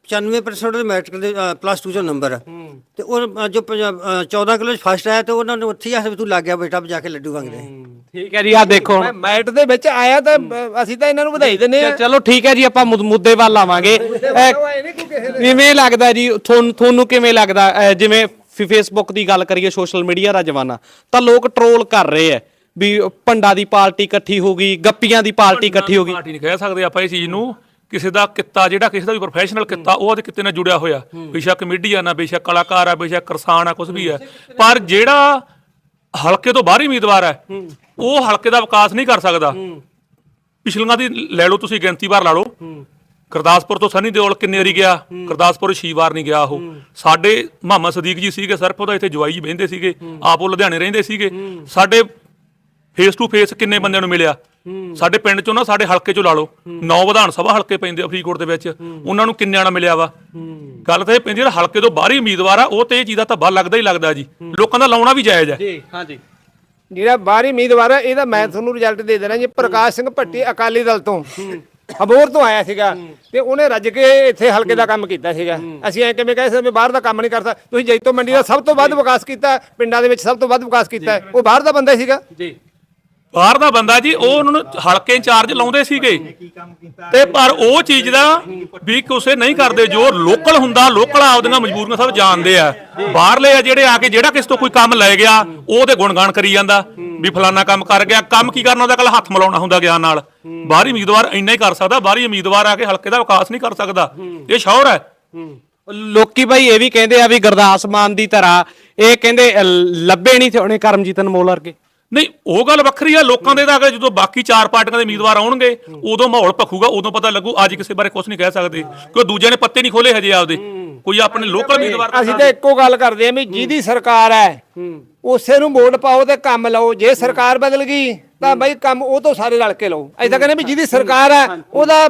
95% ਦੇ ਮੈਟ੍ਰਿਕ ਦੇ ਪਲੱਸ 2 ਚੋਂ ਨੰਬਰ। ਆ। ਤੇ ਉਹ ਅ, ਜੋ ਪੰਜਾਬ, ਅ, 14 ਕਿਲੋ ਫਸਟ ਆਇਆ ਤੇ ਉਹਨਾਂ ਨੇ ਉੱਥੇ ਹੀ ਆਖਿਆ ਵੀ ਤੂੰ ਲੱਗ ਗਿਆ ਬੇਟਾ ਜਾ ਕੇ ਲੱਡੂ ਮੰਗਦੇ। ਠੀਕ ਹੈ ਜੀ ਆ ਦੇਖੋ ਹੁਣ। ਮੈਰਿਟ ਦੇ ਵਿੱਚ ਆਇਆ ਤਾਂ ਅ, ਅਸੀਂ ਤਾਂ ਇਹਨਾਂ ਨੂੰ ਵਧਾਈ ਦਿੰਨੇ ਆ ਚਲੋ ਠੀਕ ਹੈ ਜੀ ਆਪਾਂ ਮੁੱਦ- ਮੁੱਦੇ ਵੱਲ ਆਵਾਂਗੇ। ਕਿਵੇਂ ਲੱਗਦਾ ਜੀ ਤੁਹਾਨੂੰ ਤੁਹਾਨੂੰ ਕਿਵੇਂ ਲੱਗਦਾ? ਅਹ, ਜਿਵੇਂ ਫੇਸਬੁੱਕ ਦੀ ਗੱਲ ਕਰੀਏ ਸੋਸ਼ਲ ਮੀਡੀਆ ਦਾ ਜਮਾਨਾ ਤਾਂ ਲੋਕ ਟਰੋਲ ਕਰ ਰਹੇ ਆ ਵੀ ਭੰਡਾ ਦੀ ਪਾਰਟੀ ਇਕੱਠੀ ਹੋ ਗਈ ਗੱਪੀਆਂ ਦੀ ਪਾਰਟੀ ਇਕੱਠੀ ਹੋ ਗਈ। ਪਾਰਟੀ ਨਹੀਂ ਕਹਿ ਸਕਦੇ ਆਪਾਂ ਇਹ ਚੀਜ਼ ਨੂੰ। ਕਿਸੇ ਦਾ ਕਿੱਤਾ ਜਿਹੜਾ ਕਿਸੇ ਦਾ ਵੀ ਪ੍ਰੋਫੈਸ਼ਨਲ ਕਿੱਤਾ ਉਹ ਉਹਦੇ ਕਿੱਤੇ ਨਾਲ ਜੁੜਿਆ ਹੋਇਆ। ਬੇਸ਼ੱਕ ਮੀਡੀਆ ਨਾਲ ਬੇਸ਼ੱਕ ਕਲਾਕਾਰ ਆ ਬੇਸ਼ੱਕ ਕਿਸਾਨ ਆ ਕੁਝ ਵੀ ਹੈ ਪਰ ਜਿਹੜਾ ਹਲਕੇ ਤੋਂ ਬਾਹਰੀ ਉਮੀਦਵਾਰ ਹੈ। ਉਹ ਹਲਕੇ ਦਾ ਵਿਕਾਸ ਨਹੀਂ ਕਰ ਸਕਦਾ। ਪਿਛਲੀਆਂ ਦੀ ਲੈ ਲਓ ਤੁਸੀਂ ਗਿਣਤੀ ਵਾਰ ਲਾ ਲਓ। ਗੁਰਦਾਸਪੁਰ ਤੋਂ ਸਨੀ ਦਿਓਲ ਕਿੰਨੇ ਵਾਰੀ ਗਿਆ? ਗੁਰਦਾਸਪੁਰ ਛੇ ਵਾਰ ਨਹੀਂ ਗਿਆ ਉਹ। ਸਾਡੇ ਮੁਹੰਮਦ ਸਦੀਕ ਜੀ ਸੀਗੇ ਸਿਰਫ ਉਹਦਾ ਇੱਥੇ ਜਵਾਈ ਬਹਿੰਦੇ ਸੀਗੇ। ਆਪ ਉਹ ਲੁਧਿਆਣੇ ਰਹਿੰਦੇ ਸੀਗੇ। ਸਾਡੇ ਫੇਸ ਟੂ ਫੇਸ ਕਿੰਨੇ ਬੰਦਿਆਂ ਨੂੰ ਮਿਲਿਆ? ਸਾਡੇ ਪਿੰਡ ਚੋਂ ਨਾ ਸਾਡੇ ਹਲਕੇ ਚੋਂ ਲਾ ਲਓ ਨੌ ਵਿਧਾਨ ਸਭਾ ਹਲਕੇ ਪੈਂਦੇ ਆ ਫਰੀਦਕੋਟ ਦੇ ਵਿੱਚ ਉਹਨਾਂ ਨੂੰ ਕਿੰਨਿਆਂ ਨਾਲ ਮਿਲਿਆ ਵਾ? ਗੱਲ ਤਾਂ ਇਹ ਪੈਂਦੀ ਜਿਹੜਾ ਹਲਕੇ ਤੋਂ ਬਾਹਰੀ ਉਮੀਦਵਾਰ ਆ ਉਹ ਤੇ ਇਹ ਚੀਜ਼ ਦਾ ਧੱਬਾ ਲੱਗਦਾ ਹੀ ਲੱਗਦਾ ਜੀ। ਲੋਕਾਂ ਦਾ ਲਾਉਣਾ ਵੀ ਜਾਇਜ਼ ਹੈ ਜੀ। ਹਾਂਜੀ ਜਿਹੜਾ ਬਾਹਰੀ ਉਮੀਦਵਾਰ ਹੈ ਇਹਦਾ ਮੈਂ ਤੁਹਾਨੂੰ ਰਿਜ਼ਲਟ ਦੇ ਦੇਣਾ ਜੀ ਪ੍ਰਕਾਸ਼ ਸਿੰਘ ਭੱਟੀ ਅਕਾਲੀ ਦਲ ਤੋਂ। ਅਬੋਰ ਤੋਂ ਆਇਆ ਸੀਗਾ ਤੇ ਉਹਨੇ ਰੱਜ ਕੇ ਇੱਥੇ ਹਲਕੇ ਦਾ ਕੰਮ ਕੀਤਾ ਸੀਗਾ। ਅਸੀਂ ਐ ਕਿਵੇਂ ਕਹੇ ਸੀ ਬਾਹਰ ਦਾ ਕੰਮ ਨਹੀਂ ਕਰਦਾ ਤੁਸੀਂ ਜੈਤੋ ਮੰਡੀ ਦਾ ਸਭ ਤੋਂ ਵੱਧ ਵਿਕਾਸ ਕੀਤਾ ਪਿੰਡਾਂ ਦੇ ਵਿੱਚ ਸਭ ਤੋਂ ਵੱਧ ਵਿਕਾਸ ਕੀਤਾ ਹੈ। ਉਹ ਬਾਹਰ ਦਾ ਬੰਦਾ ਸੀਗਾ। ਜੀ। ਬਾਹਰ ਦਾ ਬੰਦਾ ਜੀ, ਉਹ ਉਹਨਾਂ ਨੂੰ ਹਲਕੇ ਇੰਚਾਰਜ ਲਾਉਂਦੇ ਸੀਗੇ। ਤੇ ਪਰ ਉਹ ਚੀਜ਼ ਦਾ ਵੀ ਕਿਸੇ ਨਹੀਂ ਕਰਦੇ, ਜੋ ਲੋਕਲ ਹੁੰਦਾ, ਲੋਕਲ ਆਪਦੀਆਂ ਮਜਬੂਰੀਆਂ ਸਭ ਜਾਣਦੇ ਆ। ਬਾਹਰਲੇ ਆ ਜਿਹੜੇ ਆ ਕੇ ਜਿਹੜਾ ਕਿਸ ਤੋਂ ਕੋਈ ਕੰਮ ਲੈ ਗਿਆ ਉਹ ਗੁਣਗਾਨ ਕਰੀ ਜਾਂਦਾ। ਵੀ ਫਲਾਨਾ ਕੰਮ ਕਰ ਗਿਆ, ਕੰਮ ਕੀ ਕਰਨਾ, ਉਹਦਾ ਕੱਲ ਹੱਥ ਮਿਲਾਉਣਾ ਹੁੰਦਾ ਗਿਆਨ ਨਾਲ। ਬਾਹਰੀ ਉਮੀਦਵਾਰ ਇੰਨਾ ਹੀ ਕਰ ਸਕਦਾ, ਬਾਹਰੀ ਉਮੀਦਵਾਰ ਆ ਕੇ ਹਲਕੇ ਦਾ ਵਿਕਾਸ ਨਹੀਂ ਕਰ ਸਕਦਾ। ਇਹ ਸ਼ੌਰ ਹੈ। ਲੋਕੀ ਭਾਈ ਇਹ ਵੀ ਕਹਿੰਦੇ ਆ ਵੀ ਗੁਰਦਾਸ ਮਾਨ ਦੀ ਤਰ੍ਹਾਂ ਇਹ ਕਹਿੰਦੇ ਲੱਭੇ ਨਹੀਂ ਤੇ ਉਹਨੇ ਕਰਮਜੀਤ ਅਨਮੋਲ ਵਰਗੇ। ਨਹੀਂ ਉਹ ਗੱਲ ਵੱਖਰੀ ਆ ਲੋਕਾਂ ਦੇ ਤਾਂ ਅਗਰ ਜਦੋਂ ਬਾਕੀ ਚਾਰ ਪਾਰਟੀਆਂ ਦੇ ਉਮੀਦਵਾਰ ਆਉਣਗੇ ਉਦੋਂ ਮਾਹੌਲ ਭਖੂਗਾ ਉਦੋਂ ਪਤਾ ਲੱਗੂ ਅੱਜ ਕਿਸੇ ਬਾਰੇ ਕੁਝ ਨਹੀਂ ਕਹਿ ਸਕਦੇ ਕਿਉਂ ਦੂਜਿਆਂ ਨੇ ਪੱਤੇ ਨਹੀਂ ਖੋਲੇ ਹਜੇ ਆਪਦੇ। ਕੋਈ ਆਪਣੇ ਲੋਕਲ ਉਮੀਦਵਾਰ ਅਸੀਂ ਤਾਂ ਇੱਕੋ ਗੱਲ ਕਰਦੇ ਆ ਵੀ ਜਿਹਦੀ ਸਰਕਾਰ ਹੈ। ਉਸੇ ਨੂੰ ਵੋਟ ਪਾਓ ਤੇ ਕੰਮ ਲਓ ਜੇ ਸਰਕਾਰ ਬਦਲ ਗਈ ਤਾਂ ਬਈ ਕੰਮ ਉਹ ਤੋਂ ਸਾਰੇ ਰਲ ਕੇ ਲਓ। ਤਾਂ ਕਹਿੰਦੇ ਵੀ ਜਿਹਦੀ ਸਰਕਾਰ ਹੈ ਉਹਦਾ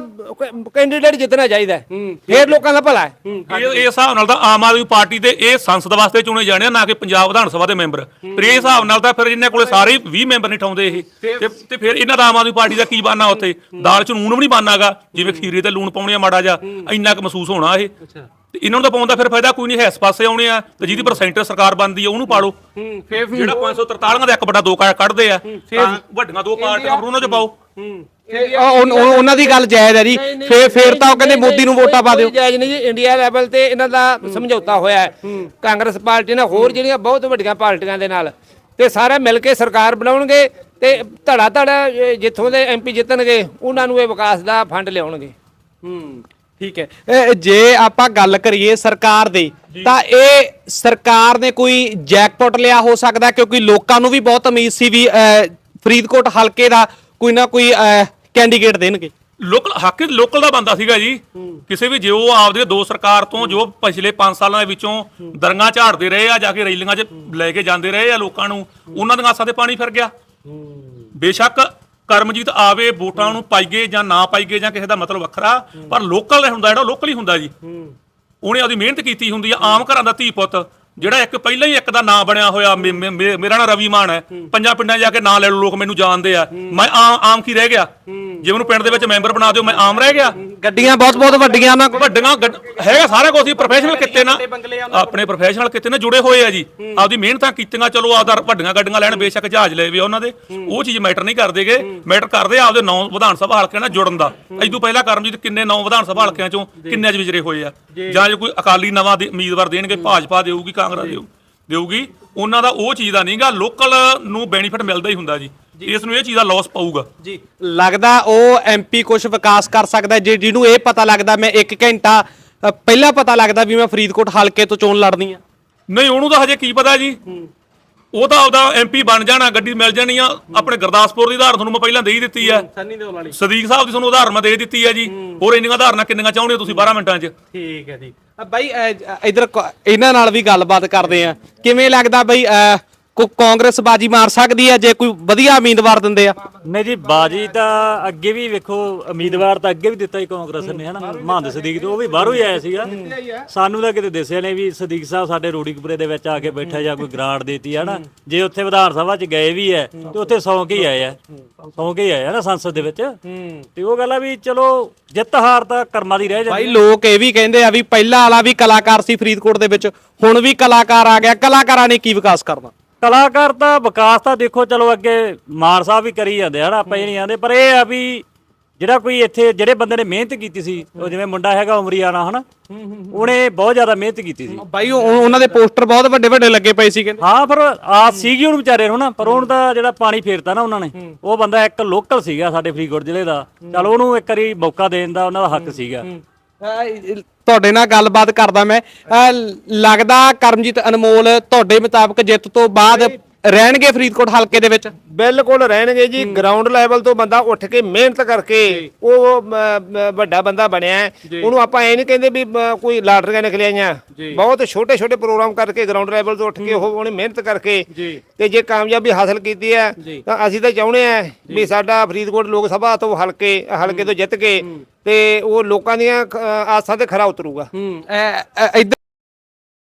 ਕੈਂਡੀਡੇਟ ਜਿੱਤਣਾ ਚਾਹੀਦਾ ਹੈ। ਫੇਰ ਲੋਕਾਂ ਦਾ ਭਲਾ ਹੈ। ਇਹ ਇਹ ਹਿਸਾਬ ਨਾਲ ਤਾਂ ਆਮ ਆਦਮੀ ਪਾਰਟੀ ਦੇ ਇਹ ਸੰਸਦ ਵਾਸਤੇ ਚੁਣੇ ਜਾਣੇ ਆ ਨਾ ਕਿ ਪੰਜਾਬ ਵਿਧਾਨ ਸਭਾ ਦੇ ਮੈਂਬਰ। ਪਰ ਇਹ ਹਿਸਾਬ ਨਾਲ ਤਾਂ ਫਿਰ ਇਹਨਾਂ ਕੋਲੇ ਸਾਰੇ 20 ਮੈਂਬਰ ਨਹੀਂ ਠਾਉਂਦੇ ਇਹ। ਤੇ ਤੇ ਫਿਰ ਇਹਨਾਂ ਦਾ ਆਮ ਆਦਮੀ ਪਾਰਟੀ ਦਾ ਕੀ ਬਾਨਾ ਉੱਥੇ? ਦਾਲ ਚ ਨੂਣ ਵੀ ਨਹੀਂ ਬਾਨਾਗਾ। ਜਿਵੇਂ ਖੀਰੇ ਤੇ ਲੂਣ ਪਾਉਣੇ ਆ ਮਾੜਾ ਜਾ ਇੰਨਾ ਕੁ ਮਹਿਸੂਸ ਹੋਣਾ ਇਹ। ਤੇ ਇਹਨਾਂ ਨੂੰ ਤਾਂ ਪਾਉਣ ਦਾ ਫਿਰ ਫਾਇਦਾ ਕੋਈ ਨਹੀਂ ਹੈ। ਇਸ ਪਾਸੇ ਆਉਣੇ ਆ ਤੇ ਜਿਹਦੀ ਪਰਸੈਂਟੇਜ ਸਰਕਾਰ ਬਣਦੀ ਆ ਉਹਨੂੰ ਪਾਲੋ। ਜਿਹੜਾ 543 ਦਾ ਇੱਕ ਵੱਡਾ ਦੋ ਕਾ ਕੱਢਦੇ ਆ ਤਾਂ ਵੱਡੀਆਂ ਦੋ ਪਾਰਟੀਆਂ ਫਿਰ ਉਹਨਾਂ ਚ ਪਾਓ। ਉਹ- ਉਹ- ਉਹ- ਉਹਨਾਂ ਦੀ ਗੱਲ ਜਾਇਜ਼ ਹੈ ਜੀ। ਫੇਰ ਫੇਰ ਤਾਂ ਉਹ ਕਹਿੰਦੇ ਮੋਦੀ ਨੂੰ ਵੋਟਾਂ ਪਾ ਦਿਓ। ਜਾਇਜ਼ ਨਹੀਂ ਜੀ ਇੰਡੀਆ ਲੈਵਲ ਤੇ ਇਹਨਾਂ ਦਾ ਸਮਝੌਤਾ ਹੋਇਆ ਹੈ। ਕਾਂਗਰਸ ਪਾਰਟੀ ਨਾਲ ਹੋਰ ਜਿਹੜੀਆਂ ਬਹੁਤ ਵੱਡੀਆਂ ਪਾਰਟੀਆਂ ਦੇ ਨਾਲ ਤੇ ਸਾਰੇ ਮਿਲ ਕੇ ਸਰਕਾਰ ਬਣਾਉਣਗੇ ਤੇ ਧੜਾ ਧੜਾ ਜਿੱਥੋਂ ਦੇ ਐਮਪੀ ਜਿੱਤਣਗੇ ਉਹਨਾਂ ਨੂੰ ਇਹ ਵਿਕਾਸ ਦਾ ਫੰਡ ਲਿਆਉਣਗੇ। ਹੂੰ। ਠੀਕ ਹੈ। ਇਹ ਜੇ ਆਪਾਂ ਗੱਲ ਕਰੀਏ ਸਰਕਾਰ ਦੀ ਤਾਂ ਇਹ ਸਰਕਾਰ ਨੇ ਕੋਈ ਜੈਕਪਾਟ ਲਿਆ ਹੋ ਸਕਦਾ ਕਿਉਂਕਿ ਲੋਕਾਂ ਨੂੰ ਵੀ ਬਹੁਤ ਉਮੀਦ ਸੀ ਵੀ ਅਹ, ਫਰੀਦਕੋਟ ਹਲਕੇ ਦਾ ਕੋਈ ਨਾ ਕੋਈ ਕੈਂਡੀਡੇਟ ਦੇਣਗੇ। ਲੋਕਲ ਹੱਕ ਲੋਕਲ ਦਾ ਬੰਦਾ ਸੀਗਾ ਜੀ। ਕਿਸੇ ਵੀ ਜੋ ਆਪਦੇ ਦੋ ਸਰਕਾਰ ਤੋਂ ਜੋ ਪਿਛਲੇ 5 ਸਾਲਾਂ ਦੇ ਵਿੱਚੋਂ ਦਰਗਾਹ ਝਾੜਦੇ ਰਹੇ ਆ ਜਾ ਕੇ ਰੈਲੀਆਂ 'ਚ ਲੈ ਕੇ ਜਾਂਦੇ ਰਹੇ ਆ ਲੋਕਾਂ ਨੂੰ ਉਹਨਾਂ ਦੀਆਂ ਆਸਾਂ ਤੇ ਪਾਣੀ ਫਿਰ ਗਿਆ। ਬੇਸ਼ੱਕ ਕਰਮਜੀਤ ਆਵੇ ਵੋਟਾਂ ਨੂੰ ਪਾਈਏ ਜਾਂ ਨਾ ਪਾਈਏ ਜਾਂ ਕਿਸੇ ਦਾ ਮਤਲਬ ਵੱਖਰਾ ਪਰ ਲੋਕਲ ਹੁੰਦਾ ਜਿਹੜਾ ਲੋਕਲ ਹੀ ਹੁੰਦਾ ਜੀ। ਉਹਨੇ ਆਪਦੀ ਮਿਹਨਤ ਕੀਤੀ ਹੁੰਦੀ ਆ ਆਮ ਘਰਾਂ ਦਾ ਧੀ ਪੁੱਤ। ਜਿਹੜਾ ਇੱਕ ਪਹਿਲਾਂ ਹੀ ਇੱਕ ਦਾ ਨਾਂ ਬਣਿਆ ਹੋਇਆ ਮੇ- ਮੇ- ਮੇ- ਮੇਰਾ ਨਾਂ ਰਵੀ ਮਾਨ ਹੈ। ਪੰਜਾਂ ਪਿੰਡਾਂ 'ਚ ਜਾ ਕੇ ਨਾਂ ਲੈ ਲਓ ਲੋਕ ਮੈਨੂੰ ਜਾਣਦੇ ਆ। ਮੈਂ ਆਮ ਆਮ ਕੀ ਰਹਿ ਗਿਆ? ਜੇ ਮੈਨੂੰ ਪਿੰਡ ਦੇ ਵਿੱਚ ਮੈਂਬਰ ਬਣਾ ਦਿਓ ਮੈਂ ਆਮ ਰਹਿ ਗਿਆ। ਗੱਡੀਆਂ ਬਹੁਤ ਬਹੁਤ ਵੱਡੀਆਂ ਉਹਨਾਂ ਕੋਲ। ਵੱਡੀਆਂ ਗੱਡ- ਹੈਗਾ ਸਾਰਾ ਕੁਝ ਹੀ ਪ੍ਰੋਫੈਸ਼ਨਲ ਕਿਤੇ ਨਾ। ਆਪਣੇ ਪ੍ਰੋਫੈਸ਼ਨਲ ਕਿਤੇ ਨਾਲ ਜੁੜੇ ਹੋਏ ਆ ਜੀ। ਆਪਦੀ ਮਿਹਨਤਾਂ ਕੀਤੀਆਂ ਚਲੋ ਆਪਦਾ ਵੱਡੀਆਂ ਗੱਡੀਆਂ ਲੈਣ ਬੇਸ਼ੱਕ ਜਹਾਜ਼ ਲੈ ਵੀ ਉਹਨਾਂ ਦੇ। ਉਹ ਚੀਜ਼ ਮੈਟਰ ਨਹੀਂ ਕਰਦੇਗੇ ਮੈਟਰ ਕਰਦੇ ਆ ਆਪਦੇ ਨੌ ਵਿਧਾਨ ਸਭਾ ਹਲਕਿਆਂ ਨਾਲ ਜੁੜਨ ਦਾ। ਇਦੋਂ ਪਹਿਲਾਂ ਕਰਮਜੀਤ ਕਿੰਨੇ ਨੌ ਵਿਧਾਨ ਸਭਾ ਹਲਕਿਆਂ ਚੋਂ ਕਿੰਨੇ ਅੱਜ ਵਿਚਰੇ ਹੋਏ ਆ। ਜਾਂ। ਜੇ ਕੋਈ ਅਕਾਲੀ ਨਵਾਂ ਦੇ- ਉਮੀਦਵਾਰ ਦੇਣਗੇ ਭਾਜਪਾ ਦੇਊਗੀ ਕਾਂਗਰਸ ਦੇਊ ਦੇਊਗੀ। ਉਹਨਾਂ ਦਾ ਉਹ ਚੀਜ਼ ਦਾ ਨਹੀਂਗਾ ਲੋਕਲ ਨੂੰ ਬੈਨੀਫਿਟ ਮਿਲਦਾ ਹੀ ਹੁੰਦਾ ਜੀ। ਇਸ ਨੂੰ ਇਹ ਚੀਜ਼ ਦਾ ਲਾਸ ਪਾਊਗਾ। ਜੀ। ਲੱਗਦਾ ਉਹ ਐਮਪੀ ਕੁਝ ਵਿਕਾਸ ਕਰ ਸਕਦਾ ਜੇ ਜਿਹਨੂੰ ਇਹ ਪਤਾ ਲੱਗਦਾ ਮੈਂ 1 ਘੰਟਾ ਪਹਿਲਾਂ ਪਤਾ ਲੱਗਦਾ ਵੀ ਮੈਂ ਫਰੀਦਕੋਟ ਹਲਕੇ ਤੋਂ ਚੋਣ ਲੜਨੀ ਆ। ਨਹੀਂ ਉਹਨੂੰ ਤਾਂ ਹਜੇ ਕੀ ਪਤਾ ਜੀ। ਉਹ ਤਾਂ ਆਪਦਾ ਐਮਪੀ ਬਣ ਜਾਣਾ ਗੱਡੀ ਮਿਲ ਜਾਣੀ ਆ। ਆਪਣੇ ਗੁਰਦਾਸਪੁਰ ਦੀ ਉਦਾਹਰਨ ਤੁਹਾਨੂੰ ਮੈਂ ਪਹਿਲਾਂ ਦੇ ਹੀ ਦਿੱਤੀ ਆ। ਸੰਨੀ ਦੇ ਵਾਲੀ। ਸਦੀਕ ਸਾਹਿਬ ਦੀ ਤੁਹਾਨੂੰ ਉਦਾਹਰਨ ਮੈਂ ਦੇ ਦਿੱਤੀ ਆ ਜੀ। ਹੋਰ ਇੰਨੀਆਂ ਉਦਾਹਰਨਾਂ ਕਿੰਨੀਆਂ ਚਾਹੁੰਦੇ ਹੋ ਤੁਸੀਂ 12 ਮਿੰਟਾਂ 'ਚ? ਠੀਕ ਹੈ ਜੀ। ਬਾਈ ਇਧਰ ਇਹਨਾਂ ਨਾਲ ਵੀ ਗੱਲਬਾਤ ਕਰਦੇ ਆ। ਕਿਵੇਂ ਲੱਗਦਾ ਬਾਈ ਅ, ਕੋ ਕਾਂਗਰਸ ਬਾਜੀ ਮਾਰ ਸਕਦੀ ਹੈ ਜੇ ਕੋਈ ਵਧੀਆ ਉਮੀਦਵਾਰ ਦਿੰਦੇ ਆ? ਨਹੀਂ ਜੀ ਬਾਜੀ ਤਾਂ ਅੱਗੇ ਵੀ ਵੇਖੋ ਉਮੀਦਵਾਰ ਤਾਂ ਅੱਗੇ ਵੀ ਦਿੱਤਾ ਹੀ ਕਾਂਗਰਸ ਨੇ ਹਨਾ? ਮਹੰਤ ਸਦੀਕ ਤੋਂ ਉਹ ਵੀ ਬਾਹਰੋਂ ਹੀ ਆਇਆ ਸੀਗਾ। ਸਾਨੂੰ ਤਾਂ ਕਿਤੇ ਦੱਸਿਆ ਨੇ ਵੀ ਸਦੀਕ ਸਾਹਿਬ ਸਾਡੇ ਰੋੜੀਕਪੁਰੇ ਦੇ ਵਿੱਚ ਆ ਕੇ ਬੈਠਾ ਜਾਂ ਕੋਈ ਗ੍ਰਾਂਟ ਦੇਤੀ ਹਨਾ? ਜੇ ਉੱਥੇ ਵਿਧਾਨ ਸਭਾ 'ਚ ਗਏ ਵੀ ਐ ਤੇ ਉੱਥੇ ਸੌਂ ਕੇ ਹੀ ਆਏ ਆ ਸੌਂ ਕੇ ਹੀ ਆਏ ਆ ਨਾ ਸੰਸਦ ਦੇ ਵਿੱਚ? ਤੇ ਉਹ ਗੱਲ ਆ ਵੀ ਚਲੋ ਜਿੱਤ ਹਾਰ ਤਾਂ ਕਰਮਾਂ ਦੀ ਰਹਿ ਬਾਈ ਜਾਂਦੀ ਲੋਕ ਇਹ ਵੀ ਕਹਿੰਦੇ ਆ ਵੀ ਪਹਿਲਾਂ ਵਾਲਾ ਵੀ ਕਲਾਕਾਰ ਸੀ ਫਰੀਦਕੋਟ ਦੇ ਵਿੱਚ ਹੁਣ ਵੀ ਕਲਾਕਾਰ ਆ ਗਿਆ ਕਲਾਕਾਰਾਂ ਨੇ ਕੀ ਵਿਕਾਸ ਕਰਨਾ? ਕਲਾਕਾਰ ਤਾਂ ਵਿਕਾਸ ਤਾਂ ਦੇਖੋ ਚਲੋ ਅੱਗੇ ਮਾਨ ਸਾਹਿਬ ਵੀ ਕਰੀ ਜਾਂਦੇ ਹਨਾ ਆਪਾਂ ਇਹ ਨਹੀਂ ਆਂਦੇ ਪਰ ਇਹ ਆ ਵੀ ਜਿਹੜਾ ਕੋਈ ਇੱਥੇ ਜਿਹੜੇ ਬੰਦੇ ਨੇ ਮਿਹਨਤ ਕੀਤੀ ਸੀ ਉਹ ਜਿਵੇਂ ਮੁੰਡਾ ਹੈਗਾ ਉਮਰੀਆਣਾ ਹਨਾ ਉਹਨੇ ਬਹੁਤ ਜ਼ਿਆਦਾ ਮਿਹਨਤ ਕੀਤੀ ਸੀ। ਬਾਈ ਉਹ- ਉਹਨਾਂ ਦੇ ਪੋਸਟਰ ਬਹੁਤ ਵੱਡੇ ਵੱਡੇ ਲੱਗੇ ਪਏ ਸੀ ਕਹਿੰਦੇ। ਹਾਂ ਪਰ ਆਸ ਸੀਗੀ ਉਹਨੂੰ ਵਿਚਾਰੇ ਨੂੰ ਨਾ ਪਰ ਉਹਨੂੰ ਤਾਂ ਜਿਹੜਾ ਪਾਣੀ ਫੇਰਤਾ ਨਾ ਉਹਨਾਂ ਨੇ ਉਹ ਬੰਦਾ ਇੱਕ ਲੋਕਲ ਸੀਗਾ ਸਾਡੇ ਫਰੀਦਕੋਟ ਜ਼ਿਲ੍ਹੇ ਦਾ ਚਲ ਉਹਨੂੰ ਇੱਕ ਵਾਰੀ ਮੌਕਾ ਦੇਣ ਦਾ ਉਹਨਾਂ ਦਾ ਹੱਕ ਸੀਗਾ। ਅਹ ਤੁਹਾਡੇ ਨਾਲ ਗੱਲਬਾਤ ਕਰਦਾ ਮੈਂ। ਅਹ ਲੱਗਦਾ ਕਰਮਜੀਤ ਅਨਮੋਲ ਤੁਹਾਡੇ ਮੁਤਾਬਕ ਜਿੱਤ ਤੋਂ ਬਾਅਦ ਰਹਿਣਗੇ ਫਰੀਦਕੋਟ ਹਲਕੇ ਦੇ ਵਿੱਚ? ਬਿਲਕੁਲ ਰਹਿਣਗੇ ਜੀ। ਗਰਾਊਂਡ ਲੈਵਲ ਤੋਂ ਬੰਦਾ ਉੱਠ ਕੇ ਮਿਹਨਤ ਕਰਕੇ ਉਹ ਵੱਡਾ ਬੰਦਾ ਬਣਿਆ ਹੈ। ਉਹਨੂੰ ਆਪਾਂ ਐ ਨਹੀਂ ਕਹਿੰਦੇ ਵੀ ਮ, ਕੋਈ ਲਾਟਰੀਆਂ ਨਿਕਲਿਆਈਆਂ ਬਹੁਤ ਛੋਟੇ ਛੋਟੇ ਪ੍ਰੋਗਰਾਮ ਕਰਕੇ ਗਰਾਊਂਡ ਲੈਵਲ ਤੋਂ ਉੱਠ ਕੇ ਉਹ ਉਹਨੇ ਮਿਹਨਤ ਕਰਕੇ ਤੇ ਜੇ ਕਾਮਯਾਬੀ ਹਾਸਲ ਕੀਤੀ ਹੈ ਤਾਂ ਅਸੀਂ ਤਾਂ ਚਾਹੁੰਦੇ ਆ ਵੀ ਸਾਡਾ ਫਰੀਦਕੋਟ ਲੋਕ ਸਭਾ ਤੋਂ ਹਲਕੇ ਹਲਕੇ ਤੋਂ ਜਿੱਤ ਕੇ ਤੇ ਉਹ ਲੋਕਾਂ ਦੀਆਂ ਖ- ਆਸਾਂ ਤੇ ਖਰਾ ਉਤਰੂਗਾ। ਹੂੰ ਇੱਧਰ